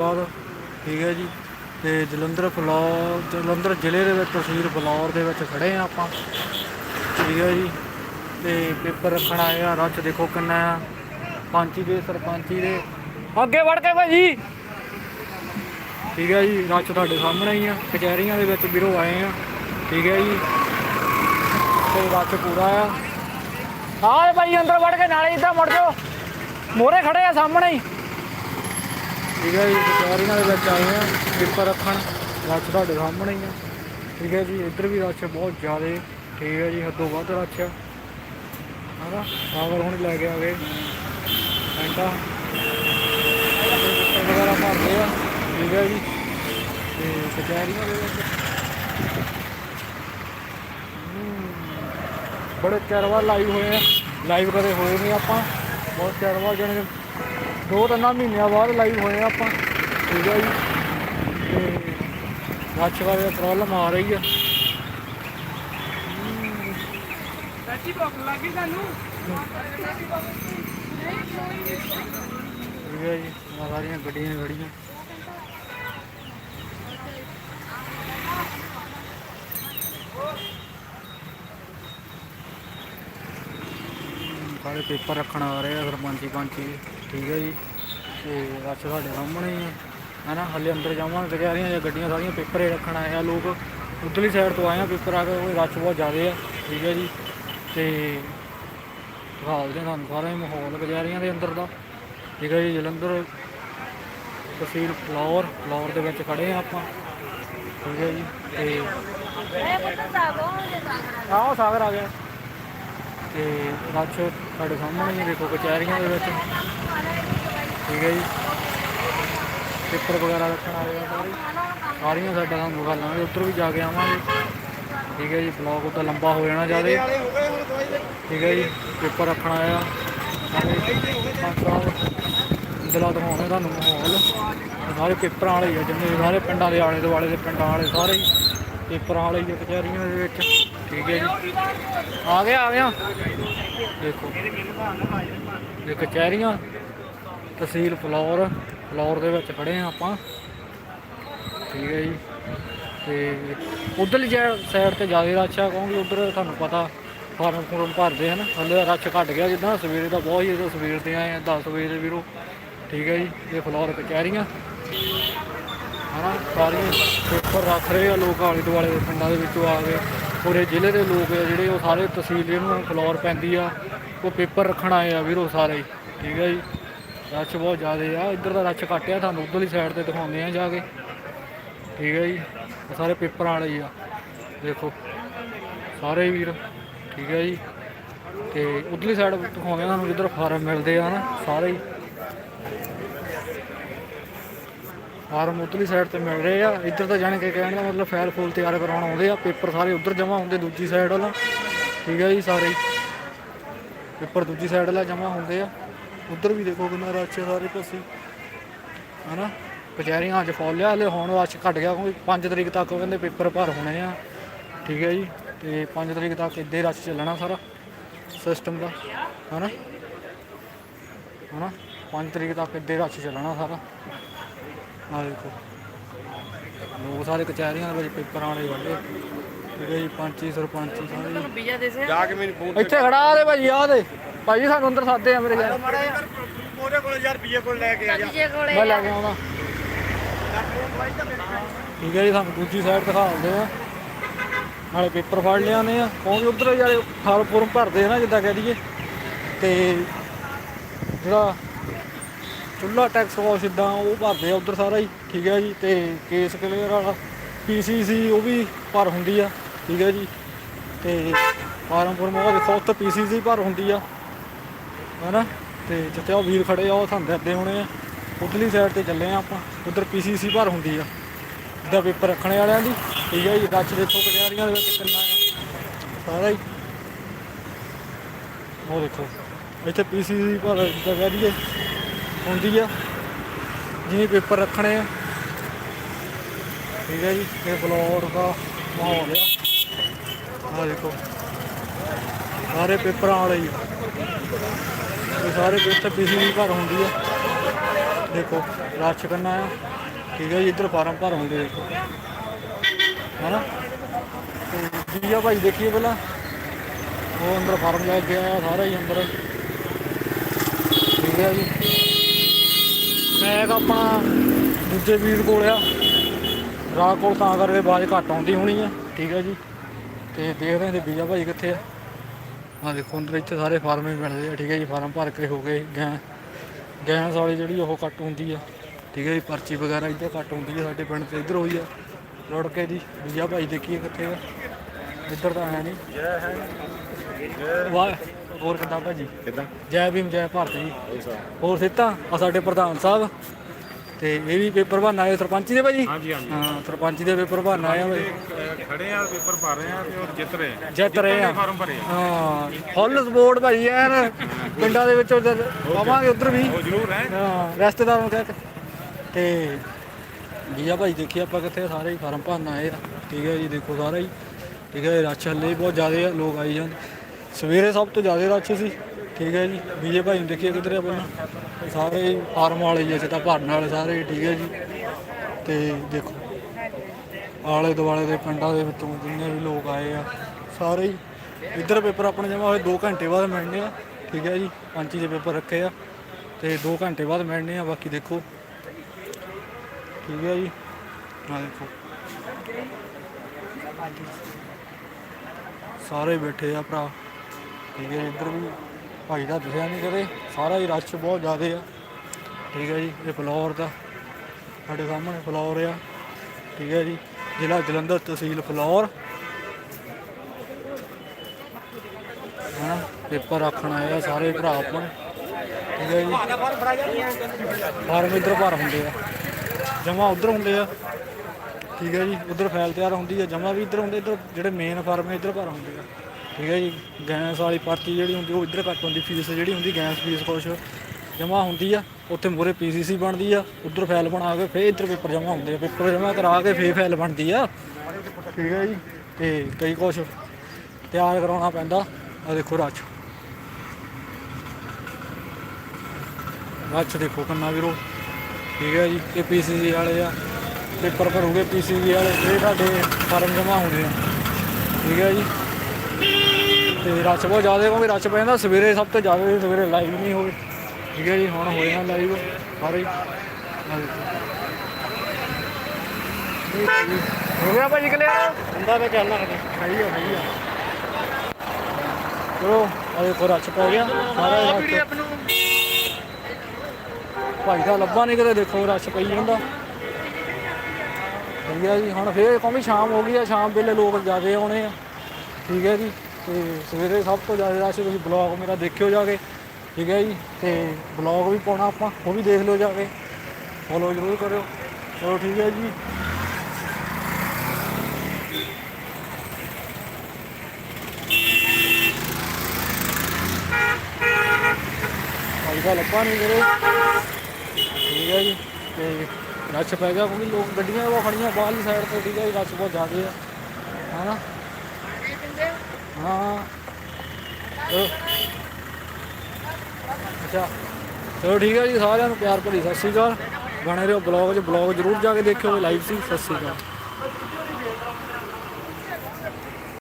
ਬਾਅਦ, ਠੀਕ ਹੈ ਜੀ। ਤੇ ਜਲੰਧਰ ਫਲੌਰ ਜਲੰਧਰ ਜ਼ਿਲ੍ਹੇ ਦੇ ਵਿੱਚ ਤਹਿਸੀਲ ਬਲੌਰ ਦੇ ਵਿੱਚ ਖੜੇ ਆ ਆਪਾਂ। ਠੀਕ ਹੈ ਜੀ। ਤੇ ਪੇਪਰ ਰੱਖਣ ਆਏ ਆ ਰੱਛ ਦੇਖੋ ਕਿੰਨਾ ਆ। ਪੰਚੀ ਦੇ, ਸਰਪੰਚੀ ਦੇ। ਅੱਗੇ ਵੜ ਕੇ ਭਾਈ ਠੀਕ ਹੈ ਜੀ। ਰੱਛ ਤੁਹਾਡੇ ਸਾਹਮਣੇ ਹੀ ਆ। ਕਚਹਿਰੀਆਂ ਦੇ ਵਿੱਚ ਵੀਰੋ ਆਏ ਆ। ਠੀਕ ਹੈ ਜੀ। ਤੇ ਰੱਛ ਪੂਰਾ ਆ। ਆਹ ਭਾਈ ਅੰਦਰ ਵੜ ਕੇ ਨਾਲੇ ਇੱਦਾਂ ਮੁੜ ਜਾਓ। ਮੋਰੇ ਖੜੇ ਆ ਸਾਹਮਣੇ ਹੀ। ਠੀਕ ਹੈ ਜੀ ਕਚਹਿਰੀਆਂ ਦੇ ਵਿੱਚ ਆਏ ਆ, ਪੇਪਰ ਰੱਖਣ ਰੱਛ ਤੁਹਾਡੇ ਸਾਹਮਣੇ ਹੀ ਆ। ਠੀਕ ਹੈ ਜੀ, ਇੱਧਰ ਵੀ ਰੱਛ ਬਹੁਤ ਜ਼ਿਆਦਾ, ਠੀਕ ਹੈ ਜੀ, ਹੱਦੋਂ ਵੱਧ ਰੱਛ ਆ। ਹਨਾ ਪਾਵਰ ਹੁਣ ਲੈ ਕੇ ਆ ਗਏ। ਘੰਟਾ। ਵਗੈਰਾ ਭਰਦੇ ਆ, ਠੀਕ ਹੈ ਜੀ। ਤੇ ਕਚਹਿਰੀਆਂ ਦੇ ਵਿੱਚ। ਬੜੇ ਚਿਰ ਬਾਅਦ ਲਾਈਵ ਹੋਏ ਆ। ਲਾਈਵ ਕਦੇ ਹੋਏ ਨਹੀਂ ਆਪਾਂ। ਬਹੁਤ ਚਿਰ ਬਾਅਦ ਜਿਹੜੇ ਦੋ ਤਿੰਨ ਮਹੀਨਿਆਂ ਬਾਅਦ ਲਾਈਵ ਹੋਏ ਆਪਾਂ। ਠੀਕ ਹੈ ਜੀ। ਤੇ ਰੱਛ ਬਾਰੇ ਪ੍ਰੋਬਲਮ ਆ ਰਹੀ ਆ। ਚਾਚੀ ਭੁੱਖ ਲੱਗੀ ਤੁਹਾਨੂੰ? ਠੀਕ ਹੈ ਜੀ। ਸਾਰੀਆਂ ਗੱਡੀਆਂ ਗੱਡੀਆਂ ਸਾਰੇ ਪੇਪਰ ਰੱਖਣ ਆ ਰਹੇ ਆ ਸਰਪੰਚੀ ਪੰਚੀ ਠੀਕ ਹੈ ਜੀ। ਤੇ ਰੱਛ ਸਾਡੇ ਸਾਹਮਣੇ ਹੀ ਆ ਹੈਨਾ ਹਲੇ ਅੰਦਰ ਜਾਵਾਂਗੇ ਕਚਹਿਰੀਆਂ ਜਾਂ ਗੱਡੀਆਂ ਸਾਰੀਆਂ ਪੇਪਰ ਹੀ ਰੱਖਣ ਆਏ ਆ ਲੋਕ। ਉਧਰਲੀ ਸਾਈਡ ਤੋਂ ਆਏ ਆ ਪੇਪਰ ਆ ਕੇ ਉਹ ਰੱਛ ਬਹੁਤ ਜ਼ਿਆਦਾ ਆ ਠੀਕ ਹੈ ਜੀ। ਤੇ ਦਿਖਾਉਂਦੇ ਤੁਹਾਨੂੰ ਸਾਰਾ ਹੀ ਮਾਹੌਲ ਕਚਹਿਰੀਆਂ ਦੇ ਅੰਦਰ ਦਾ। ਠੀਕ ਹੈ ਜੀ ਜਲੰਧਰ ਤਹਿਸੀਲ ਫਲੌਰ ਫਲੌਰ ਦੇ ਵਿੱਚ ਖੜੇ ਆ ਆਪਾਂ। ਠੀਕ ਹੈ ਜੀ ਤੇ ਆਓ ਸਾਗਰ ਆ ਗਿਆ। ਤੇ ਰੱਛ ਸਾਡੇ ਸਾਹਮਣੇ ਹੀ ਦੇਖੋ ਕਚਹਿਰੀਆਂ ਦੇ ਵਿੱਚ। ਠੀਕ ਹੈ ਜੀ। ਪੇਪਰ ਵਗੈਰਾ ਰੱਖਣ ਆਏ ਆ ਸਾਰੇ। ਸਾਰੀਆਂ ਸਾਡਾ ਸਾਨੂੰ ਗੱਲਾਂ ਉੱਧਰ ਵੀ ਜਾ ਕੇ ਆਵਾਂਗੇ। ਠੀਕ ਹੈ ਜੀ, ਬਲੌਗ ਉੱਤੇ ਲੰਬਾ ਹੋ ਜਾਣਾ ਜ਼ਿਆਦਾ। ਠੀਕ ਹੈ ਜੀ, ਪੇਪਰ ਰੱਖਣ ਆਇਆ ਸਾਰੇ ਪੰਜ ਸਾਹਿਬ ਦਿਲਾਂ ਦਿਖਾਉਣੇ ਤੁਹਾਨੂੰ ਮਾਹੌਲ। ਸਾਰੇ ਪੇਪਰਾਂ ਵਾਲੇ ਆ, ਜਿੰਨੇ ਸਾਰੇ ਪਿੰਡਾਂ ਦੇ ਆਲੇ ਦੁਆਲੇ ਦੇ ਪਿੰਡਾਂ ਵਾਲੇ ਸਾਰੇ ਪੇਪਰਾਂ ਵਾਲੇ ਹੀ ਕਚਹਿਰੀਆਂ ਦੇ ਵਿੱਚ। ਠੀਕ ਹੈ ਜੀ। ਆ ਗਿਆ ਆ ਗਿਆ। ਦੇਖੋ। ਇਹ ਕਚਹਿਰੀਆਂ, ਤਹਿਸੀਲ ਫਲੌਰ ਫਲੌਰ ਦੇ ਵਿੱਚ ਖੜੇ ਆ ਆਪਾਂ। ਠੀਕ ਹੈ ਜੀ। ਤੇ ਉਧਰਲੀ ਸਾਈਡ ਤੇ ਜ਼ਿਆਦਾ ਰਸ਼ ਆ, ਕਿਉਂਕਿ ਉਧਰ ਤੁਹਾਨੂੰ ਪਤਾ, ਫਾਰਮ ਫੂਰਮ ਭਰਦੇ ਹਨ। ਹਲੇ ਰਸ਼ ਘਟ ਗਿਆ, ਜਿੱਦਾਂ ਸਵੇਰੇ ਦਾ ਬਹੁਤ ਹੀ ਸਵੇਰ 'ਤੇ ਆਏ ਆ 10 ਵਜੇ ਦੇ ਵੀਰੋ। ਠੀਕ ਹੈ ਜੀ। ਇਹ ਫਲੌਰ ਕਚਹਿਰੀਆਂ। ਹਨਾ ਸਾਰੀਆਂ ਪੇਪਰ ਰੱਖ ਰਹੇ ਆ ਲੋਕ ਆਲੇ ਦੁਆਲੇ ਦੇ ਪਿੰਡਾਂ ਦੇ ਵਿੱਚੋਂ ਆ ਕੇ। ਪੂਰੇ ਜ਼ਿਲ੍ਹੇ ਦੇ ਲੋਕ ਆ ਜਿਹੜੇ ਉਹ ਸਾਰੇ ਤਹਿਸੀਲ ਇਹਨੂੰ ਫਲੌਰ ਪੈਂਦੀ ਆ। ਉਹ ਪੇਪਰ ਰੱਖਣ ਆਏ ਆ ਵੀਰੋ ਸਾਰੇ। ਹੀ, ਠੀਕ ਹੈ ਜੀ? ਰੱਛ ਬਹੁਤ ਜ਼ਿਆਦਾ ਆ। ਇੱਧਰ ਦਾ ਰੱਛ ਘੱਟ ਆ ਤੁਹਾਨੂੰ ਉਧਰਲੀ ਸਾਈਡ ਤੇ ਦਿਖਾਉਂਦੇ ਆ ਜਾ ਕੇ। ਠੀਕ ਹੈ ਜੀ? ਸਾਰੇ ਪੇਪਰ ਵਾਲੇ ਆ। ਦੇਖੋ ਸਾਰੇ ਵੀਰ। ਠੀਕ ਹੈ ਜੀ? ਤੇ ਉਧਰਲੀ ਸਾਈਡ ਦਿਖਾਉਂਦੇ ਆ ਤੁਹਾਨੂੰ ਜਿੱਧਰ ਫਾਰਮ ਮਿਲਦੇ ਆ ਨਾ ਸਾਰੇ ਹੀ ਫਾਰਮ ਉਧਰਲੀ ਸਾਈਡ ਤੇ ਮਿਲ ਰਹੇ ਆ। ਇੱਧਰ ਤਾਂ ਜਾਣ ਕੇ ਕਹਿਣ ਦਾ ਮਤਲਬ ਫਾਈਲ ਫੂਲ ਤਿਆਰ ਕਰਾਉਣ ਆਉਂਦੇ ਆ। ਪੇਪਰ ਸਾਰੇ ਉਧਰ ਜਮ੍ਹਾਂ ਹੁੰਦੇ ਦੂਜੀ ਸਾਈਡ ਵਾਲਾ। ਠੀਕ ਹੈ ਜੀ ਸਾਰੇ। ਪੇਪਰ ਦੂਜੀ ਸਾਈਡ ਵਾਲਾ ਜਮ੍ਹਾਂ ਹੁੰਦੇ ਆ। ਉਧਰ ਵੀ ਦੇਖੋ ਕਿੰਨਾ ਰਸ਼ ਹੈ ਸਾਰੇ ਪਾਸੇ। ਹਨਾ? ਕਚਹਿਰੀਆਂ ਅੱਜ ਫੁੱਲ ਲਿਆ ਹਲੇ ਹੁਣ ਰਸ਼ ਘਟ ਗਿਆ ਕਿਉਂਕਿ 5 ਤਰੀਕ ਤੱਕ ਉਹ ਕਹਿੰਦੇ ਪੇਪਰ ਭਰ ਹੋਣੇ ਆ। ਠੀਕ ਹੈ ਜੀ। ਤੇ 5 ਤਰੀਕ ਤੱਕ ਇੱਦਾਂ ਹੀ ਰਸ਼ ਚੱਲਣਾ ਸਾਰਾ ਸਿਸਟਮ ਦਾ। ਹਨਾ? ਹਨਾ? 5 ਤਰੀਕ ਤੱਕ ਇੱਦਾਂ ਹੀ ਰਸ਼ ਚੱਲਣਾ ਸਾਰਾ। ਆ ਦੇਖੋ। ਲੋਕ ਸਾਰੇ ਕਚਹਿਰੀਆਂ ਦੇ ਵਿੱਚ ਪੇਪਰਾਂ ਵਾਲੇ ਵੱਡੇ ਠੀਕ ਹੈ ਜੀ ਪੰਚੀ ਸਰਪੰਚੀ ਸਾਰੇ ਜੀ। ਪੀਜ਼ਾ ਦੇ ਸੇ। ਜਾ ਕੇ ਮੈਨੂੰ ਫੋਨ ਇੱਥੇ ਖੜਾ ਆ ਦੇ ਭਾਜੀ ਆ ਦੇ। ਭਾਜੀ ਸਾਨੂੰ ਅੰਦਰ ਸਾਦੇ ਆ ਮੇਰੇ ਯਾਰ। ਉਹਦੇ ਕੋਲ ਯਾਰ ਪੀਏ ਕੋਲ ਲੈ ਕੇ ਆ ਜਾ। ਕੋਲੇ ਮੈਂ ਲੈ ਕੇ ਆਉਂਦਾ ਠੀਕ ਹੈ ਜੀ ਸਾਨੂੰ ਦੂਜੀ ਸਾਈਡ ਦਿਖਾ ਦਿੰਦੇ ਆ ਨਾਲੇ ਪੇਪਰ ਫੜ ਲਿਆਉਂਦੇ ਆ ਕਿਉਂਕਿ ਉਧਰ ਯਾਰ ਫਾਰਮ ਫੁਰਮ ਭਰਦੇ ਆ ਨਾ ਜਿੱਦਾਂ ਕਹਿ ਦਈਏ। ਤੇ ਜਿਹੜਾ ਚੁੱਲਾ ਟੈਕਸ ਵਾਸ਼ ਇਦਾਂ ਉਹ ਭਰਦੇ ਆ ਉਧਰ ਸਾਰਾ ਹੀ, ਠੀਕ ਹੈ ਜੀ, ਤੇ ਕੇਸ ਕਲੀਅਰ ਵਾਲਾ ਪੀਸੀਸੀ ਉਹ ਵੀ ਭਰ ਹੁੰਦੀ ਆ, ਠੀਕ ਹੈ ਜੀ, ਤੇ ਫਾਰਮ ਫੁਰਮ ਉਹ ਦੇਖੋ, ਉੱਥੇ ਪੀਸੀਸੀ ਭਰ ਹੁੰਦੀ ਆ, ਹੈਨਾ, ਤੇ ਜਿੱਥੇ ਉਹ ਵੀਰ ਖੜੇ ਆ, ਉਹ ਸਾਨੂੰ ਦੱਸਦੇ ਹੋਣੇ ਆ, ਉਧਰਲੀ ਸਾਈਡ ਤੇ ਚੱਲੇ ਆ ਆਪਾਂ, ਉਧਰ ਪੀਸੀਸੀ ਭਰ ਹੁੰਦੀ ਆ, ਜਿੱਦਾਂ ਪੇਪਰ ਰੱਖਣੇ ਵਾਲਿਆਂ ਦੀ, ਠੀਕ ਹੈ ਜੀ ਰੱਛ ਦੇਖੋ ਕਚਹਿਰੀਆਂ ਦੇ ਵਿੱਚ ਕਿੰਨਾ ਆ, ਸਾਰਾ ਹੀ। ਉਹ ਦੇਖੋ, ਇੱਥੇ ਪੀਸੀਸੀ ਭਰ ਜਿੱਦਾਂ ਕਹਿ ਦਈਏ ਹੁੰਦੀ ਆ। ਜਿਵੇਂ ਪੇਪਰ ਰੱਖਣੇ ਆ। ਠੀਕ ਹੈ ਜੀ ਇਹ ਫਲੋਰ ਦਾ ਮਾਹੌਲ ਆ। ਆ ਦੇਖੋ। ਸਾਰੇ ਪੇਪਰਾਂ ਵਾਲੇ ਹੀ ਆ। ਇਹ ਸਾਰੇ ਪੇਪਰ ਪੀਸੀਸੀ ਭਰ ਹੁੰਦੀ ਆ। ਦੇਖੋ, ਰਸ਼ ਕਰਨਾ ਆ। ਠੀਕ ਹੈ ਜੀ, ਇੱਧਰ ਫਾਰਮ ਭਰ ਹੁੰਦੇ ਦੇਖੋ। ਹੈਨਾ? ਤੇ ਵੀਜ਼ਾ ਭਾਈ, ਦੇਖੀਏ ਪਹਿਲਾਂ। ਉਹ ਅੰਦਰ ਫਾਰਮ ਲੈ ਕੇ ਆਇਆ, ਸਾਰਾ ਹੀ ਅੰਦਰ। ਠੀਕ ਹੈ ਜੀ। ਮੈਂ ਤਾਂ ਆਪਣਾ ਦੂਜੇ ਵੀਰ ਕੋਲ ਆ। ਰਾਹ ਕੋਲ ਤਾਂ ਕਰਕੇ ਆਵਾਜ਼ ਘੱਟ ਆਉਂਦੀ ਹੋਣੀ ਆ। ਠੀਕ ਹੈ ਜੀ। ਤੇ ਦੇਖਦੇ ਹਾਂ ਤੇ ਬੀਜਾ ਭਾਈ ਕਿੱਥੇ ਆ। ਆ ਦੇਖੋ, ਅੰਦਰ ਇੱਥੇ ਸਾਰੇ ਫਾਰਮ ਹੀ ਮਿਲਦੇ ਆ। ਠੀਕ ਹੈ ਜੀ, ਫਾਰਮ ਭਰ ਕੇ ਹੋ ਗਏ। ਗੈਂ ਗੈਸ ਵਾਲੀ ਜਿਹੜੀ ਉਹ ਕੱਟ ਹੁੰਦੀ ਆ। ਠੀਕ ਹੈ ਜੀ, ਪਰਚੀ ਵਗੈਰਾ ਇੱਧਰ ਕੱਟ ਹੁੰਦੀ ਆ। ਸਾਡੇ ਪਿੰਡ ਤੇ ਇੱਧਰ ਹੋਈ ਆ। ਰੁੜਕੇ ਜੀ, ਬੀਜਾ ਭਾਈ ਦੇਖੀਏ ਕਿੱਥੇ ਆ। ਇੱਧਰ ਤਾਂ ਹੈ ਨਹੀਂ। ਵਾਹ। ਹੋਰ ਕਿੱਦਾਂ ਭਾਜੀ? ਕਿਦਾਂ? ਜੈ ਭੀਮ ਜੈ ਭਾਰਤ ਜੀ। ਹੋਰ ਸਿੱਤਾ ਆ ਸਾਡੇ ਪ੍ਰਧਾਨ ਸਾਹਿਬ। ਤੇ ਇਹ ਵੀ ਪੇਪਰ ਭਰਨ ਆਏ ਸਰਪੰਚੀ ਦੇ ਭਾਜੀ? ਹਾਂਜੀ ਹਾਂਜੀ। ਹਾਂ ਸਰਪੰਚੀ ਦੇ ਪੇਪਰ ਭਰਨ ਆਏ ਆ ਭਾਈ ਖੜੇ ਆ ਪੇਪਰ ਭਰ ਰਹੇ ਆ ਤੇ ਉਹ ਜਿੱਤ ਰਹੇ ਆ। ਜਿੱਤ ਰਹੇ ਆ। ਫਾਰਮ ਭਰੇ ਆ। ਹਾਂ ਫੁੱਲ ਸਪੋਰਟ ਭਾਈ ਯਾਰ ਪਿੰਡਾਂ ਦੇ ਵਿੱਚ ਉਧਰ ਪਾਵਾਂਗੇ ਉਧਰ ਵੀ। ਉਹ ਜ਼ਰੂਰ ਹੈ। ਹਾਂ ਰਿਸ਼ਤੇਦਾਰਾਂ ਨੂੰ ਕਹਿ ਕੇ। ਤੇ ਵੀਜ਼ਾ ਭਾਈ ਦੇਖੀ ਆਪਾਂ ਕਿੱਥੇ ਸਾਰੇ ਹੀ ਫਾਰਮ ਭਰਨ ਆਏ ਆ। ਠੀਕ ਹੈ ਜੀ ਦੇਖੋ ਸਾਰਾ ਹੀ। ਠੀਕ ਹੈ ਰਸ਼ ਹੱਲੇ ਵੀ ਬਹੁਤ ਜ਼ਿਆਦਾ ਲੋਕ ਆਈ ਜਾਂਦੇ। ਸਵੇਰੇ ਸਭ ਤੋਂ ਜ਼ਿਆਦਾ ਰਸ਼ ਸੀ। ਠੀਕ ਹੈ ਜੀ। ਵੀਜ਼ੇ ਭਾਈ ਨੂੰ ਦੇਖੀਏ ਕਿੱਧਰ ਆ ਸਾਰੇ ਹੀ ਫਾਰਮ ਵਾਲੇ ਜੀ ਤਾਂ ਭਰਨ ਵਾਲੇ ਸਾਰੇ, ਠੀਕ ਹੈ ਜੀ। ਤੇ ਦੇਖੋ, ਆਲੇ ਦੁਆਲੇ ਦੇ ਪਿੰਡਾਂ ਦੇ ਵਿੱਚੋਂ ਜਿੰਨੇ ਵੀ ਲੋਕ ਆਏ ਆ, ਸਾਰੇ ਹੀ। ਇੱਧਰ ਪੇਪਰ ਆਪਣੇ ਜਮਾ ਹੋਏ 2 ਘੰਟੇ ਬਾਅਦ ਮਿਲਣੇ ਆ। ਠੀਕ ਹੈ ਜੀ। ਪੰਚੀ ਦੇ ਪੇਪਰ ਰੱਖੇ ਆ। ਤੇ 2 ਘੰਟੇ ਬਾਅਦ ਮਿਲਣੇ ਆ। ਬਾਕੀ ਦੇਖੋ। ਠੀਕ ਹੈ ਜੀ। ਆ ਦੇਖੋ। ਸਾਰੇ ਬੈਠੇ ਆ ਭਰਾ। ਠੀਕ ਹੈ ਇੱਧਰ ਵੀ ਭਾਈ ਦਾ ਦਿਖਿਆ ਨਹੀਂ ਕਦੇ, ਸਾਰਾ ਹੀ ਰਸ਼ ਬਹੁਤ ਜ਼ਿਆਦਾ ਆ। ਠੀਕ ਹੈ ਜੀ, ਇਹ ਫਲੋਰ ਦਾ, ਸਾਡੇ ਸਾਹਮਣੇ ਫਲੋਰ ਆ। ਠੀਕ ਹੈ ਜੀ, ਜ਼ਿਲ੍ਹਾ ਜਲੰਧਰ ਤਹਿਸੀਲ ਫਲੋਰ। ਹਾਂ, ਪੇਪਰ ਰੱਖਣ ਆਏ ਆ ਸਾਰੇ ਭਰਾ ਆਪਣੇ। ਠੀਕ ਹੈ ਜੀ, ਫਾਰਮ ਇੱਧਰ ਭਰ ਹੁੰਦੇ ਆ। ਜਮਾ ਉਧਰ ਹੁੰਦੇ ਆ। ਠੀਕ ਹੈ ਜੀ, ਉਧਰ ਫਾਈਲ ਤਿਆਰ ਹੁੰਦੀ ਆ, ਜਮਾ ਵੀ ਇੱਧਰ ਹੁੰਦੇ, ਇੱਧਰ ਜਿਹੜੇ ਮੇਨ ਫਾਰਮ ਇੱਧਰ ਭਰ ਹੁੰਦੇ ਆ। ਠੀਕ ਹੈ ਜੀ, ਗੈਸ ਵਾਲੀ ਪਰਚੀ ਜਿਹੜੀ ਹੁੰਦੀ, ਉਹ ਇੱਧਰ ਘੱਟ ਹੁੰਦੀ, ਫੀਸ ਜਿਹੜੀ ਹੁੰਦੀ, ਗੈਸ ਫੀਸ ਕੁਛ ਜਮਾ ਹੁੰਦੀ ਆ, ਉੱਥੇ ਮੂਰੇ ਪੀਸੀਸੀ ਬਣਦੀ ਆ, ਉੱਧਰ ਫਾਈਲ ਬਣਾ ਕੇ ਫੇਰ ਇੱਧਰ ਪੇਪਰ ਜਮਾ ਹੁੰਦੇ ਆ, ਪੇਪਰ ਜਮਾ ਕਰਾ ਕੇ ਫੇਰ ਫਾਈਲ ਬਣਦੀ ਆ। ਠੀਕ ਹੈ ਜੀ, ਤੇ ਕਈ ਕੁਛ ਤਿਆਰ ਕਰਾਉਣਾ ਪੈਂਦਾ ਆ ਦੇਖੋ ਰੱਛ। ਰੱਛ ਦੇਖੋ ਕੰਨਾ ਵੀਰੋ। ਠੀਕ ਹੈ ਜੀ, ਇਹ ਪੀਸੀਸੀ ਵਾਲੇ ਆ, ਪੇਪਰ ਭਰੂਗੇ ਪੀਸੀਸੀ ਵਾਲੇ ਇਹ ਸਾਡੇ ਫਾਰਮ ਜਮਾ ਹੁੰਦੇ ਆ। ਠੀਕ ਹੈ ਜੀ ਤੇ ਰਸ਼ ਬਹੁਤ ਜ਼ਿਆਦਾ ਕਿਉਂਕਿ ਰਸ਼ ਪੈਂਦਾ ਸਵੇਰੇ ਸਭ ਤੋਂ ਜ਼ਿਆਦਾ ਸਵੇਰੇ ਲਾਈਵ ਨਹੀਂ ਹੋਏ ਠੀਕ ਹੈ ਜੀ ਹੁਣ ਹੋਏ ਨਾ ਲਾਈਵ ਸਾਰੇ ਹੀ। ਹੋ ਗਿਆ ਭਾਜੀ ਕਲਿਆਰ ਹੁੰਦਾ ਤਾਂ ਚੱਲਣਾ ਹੈ ਸਹੀ ਆ ਸਹੀ ਆ। ਚਲੋ ਆ ਦੇਖੋ ਰਸ਼ ਪੈ ਗਿਆ। ਸਾਰਾ ਹੀ ਰਸ਼ ਭਾਈ ਦਾ ਲੱਭਾ ਨਹੀਂ ਕਿਤੇ ਦੇਖੋ ਰਸ਼ ਪਈ ਜਾਂਦਾ। ਠੀਕ ਹੈ ਜੀ ਹੁਣ ਫੇਰ ਕੌਮੀ ਸ਼ਾਮ ਹੋ ਗਈ ਆ ਸ਼ਾਮ ਵੇਲੇ ਲੋਕ ਜ਼ਿਆਦੇ ਆਉਣੇ ਆ। ਠੀਕ ਹੈ ਜੀ। ਤੇ ਸਵੇਰੇ ਸਭ ਤੋਂ ਜ਼ਿਆਦਾ ਰਸ਼ ਤੁਸੀਂ ਬਲੌਗ ਮੇਰਾ ਦੇਖਿਓ ਜਾ ਕੇ ਠੀਕ ਹੈ ਜੀ? ਤੇ ਬਲੌਗ ਵੀ ਪਾਉਣਾ ਆਪਾਂ, ਉਹ ਵੀ ਦੇਖ ਲਿਓ ਜਾ ਕੇ ਫੋਲੋ ਜ਼ਰੂਰ ਕਰਿਓ। ਚਲੋ ਠੀਕ ਹੈ ਜੀ। ਭਾਈ ਦਾ ਲੱਭਾ ਨਹੀਂ ਮੇਰੇ ਠੀਕ ਹੈ ਜੀ। ਤੇ ਰਸ਼ ਪੈ ਗਿਆ ਕਿਉਂਕਿ ਲੋਕ ਗੱਡੀਆਂ ਉਹ ਖੜੀਆਂ ਬਾਹਰਲੀ ਸਾਈਡ ਤੇ, ਠੀਕ ਹੈ ਜੀ? ਰਸ਼ ਬਹੁਤ ਜ਼ਿਆਦਾ ਆ। ਹਨਾ? ਹਾਂ। ਅੱਛਾ। ਚਲੋ ਠੀਕ ਹੈ ਜੀ, ਸਾਰਿਆਂ ਨੂੰ ਪਿਆਰ ਭਰੀ ਸਤਿ ਸ਼੍ਰੀ ਅਕਾਲ। ਬਣੇ ਰਹੋ ਬਲੌਗ 'ਚ, ਬਲੌਗ ਜ਼ਰੂਰ ਜਾ ਕੇ ਦੇਖਿਓ, ਲਾਈਵ ਸੀ, ਸਤਿ ਸ਼੍ਰੀ ਅਕਾਲ।